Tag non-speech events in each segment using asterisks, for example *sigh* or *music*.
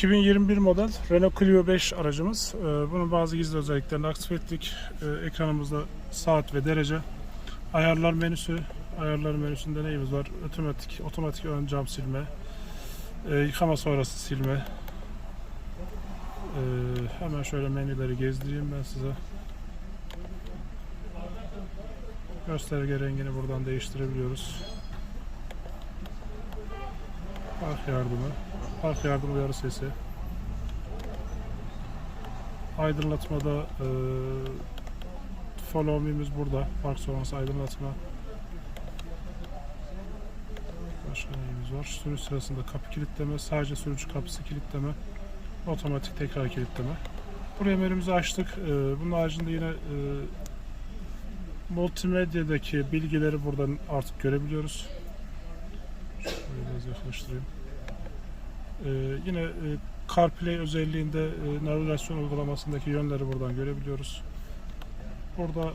2021 model Renault Clio 5 aracımız. Ee, Bunun bazı gizli özelliklerini aktif ettik. Ee, Ekranımızda saat ve derece. Ayarlar menüsü. Ayarlar menüsünde neyimiz var? Otomatik, otomatik ön cam silme. Ee, Yıkama sonrası silme. Hemen şöyle menüleri gezdireyim ben size. Gösterge rengini buradan değiştirebiliyoruz. Park yardımı. Park yardım uyarı sesi. Aydınlatmada e, follow me'miz burada. Park sonrası aydınlatma. Başka neyimiz var? Sürüş sırasında kapı kilitleme, sadece sürücü kapısı kilitleme, otomatik tekrar kilitleme. Buraya menümüzü açtık. E, bunun haricinde yine e, multimedyadaki bilgileri buradan artık görebiliyoruz. Şöyle biraz yaklaştırayım. Ee, yine e, CarPlay özelliğinde e, navigasyon uygulamasındaki yönleri buradan görebiliyoruz. Burada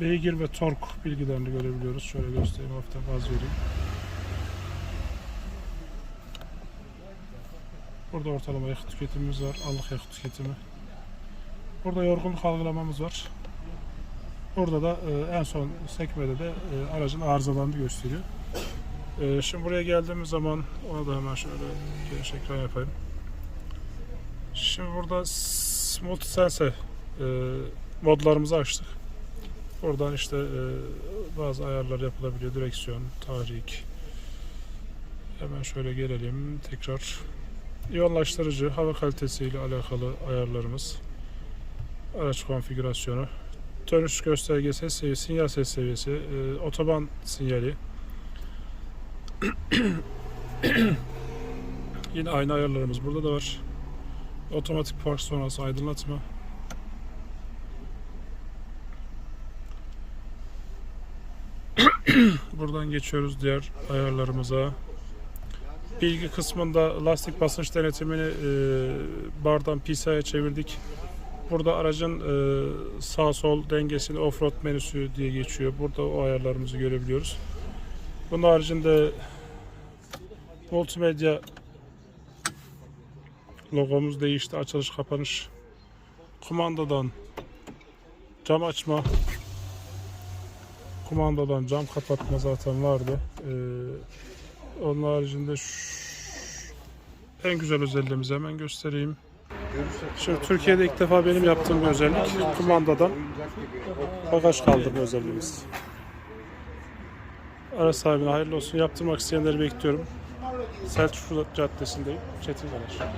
beygir ve tork bilgilerini görebiliyoruz. Şöyle göstereyim hafiften gaz vereyim. Burada ortalama yakıt tüketimimiz var. Anlık yakıt tüketimi. Burada yorgunluk algılamamız var. Burada da e, en son sekmede de aracın arızalarını gösteriyor. Ee, şimdi buraya geldiğimiz zaman ona da hemen şöyle geniş ekran yapayım. Şimdi burada s- multisense e, modlarımızı açtık. Buradan işte e, bazı ayarlar yapılabiliyor. Direksiyon, tahrik. Hemen şöyle gelelim. Tekrar iyonlaştırıcı, hava kalitesiyle alakalı ayarlarımız. Araç konfigürasyonu. Dönüş göstergesi, sinyal ses seviyesi, e, otoban sinyali, *coughs* Yine aynı ayarlarımız burada da var. Otomatik park sonrası aydınlatma. *coughs* Buradan geçiyoruz diğer ayarlarımıza. Bilgi kısmında lastik basınç denetimini e, bardan PCI'ye çevirdik. Burada aracın e, sağ sol dengesini offroad menüsü diye geçiyor. Burada o ayarlarımızı görebiliyoruz. Bunun haricinde multimedya logomuz değişti. Açılış kapanış. Kumandadan cam açma. Kumandadan cam kapatma zaten vardı. Ee, onun haricinde şu- en güzel özelliğimizi hemen göstereyim. Şimdi Türkiye'de ilk defa benim yaptığım bir özellik. Kumandadan bagaj kaldırma özelliğimiz. Araç sahibine hayırlı olsun. Yaptırmak isteyenleri bekliyorum. Selçuklu Caddesi'ndeyim. Çetin Galer.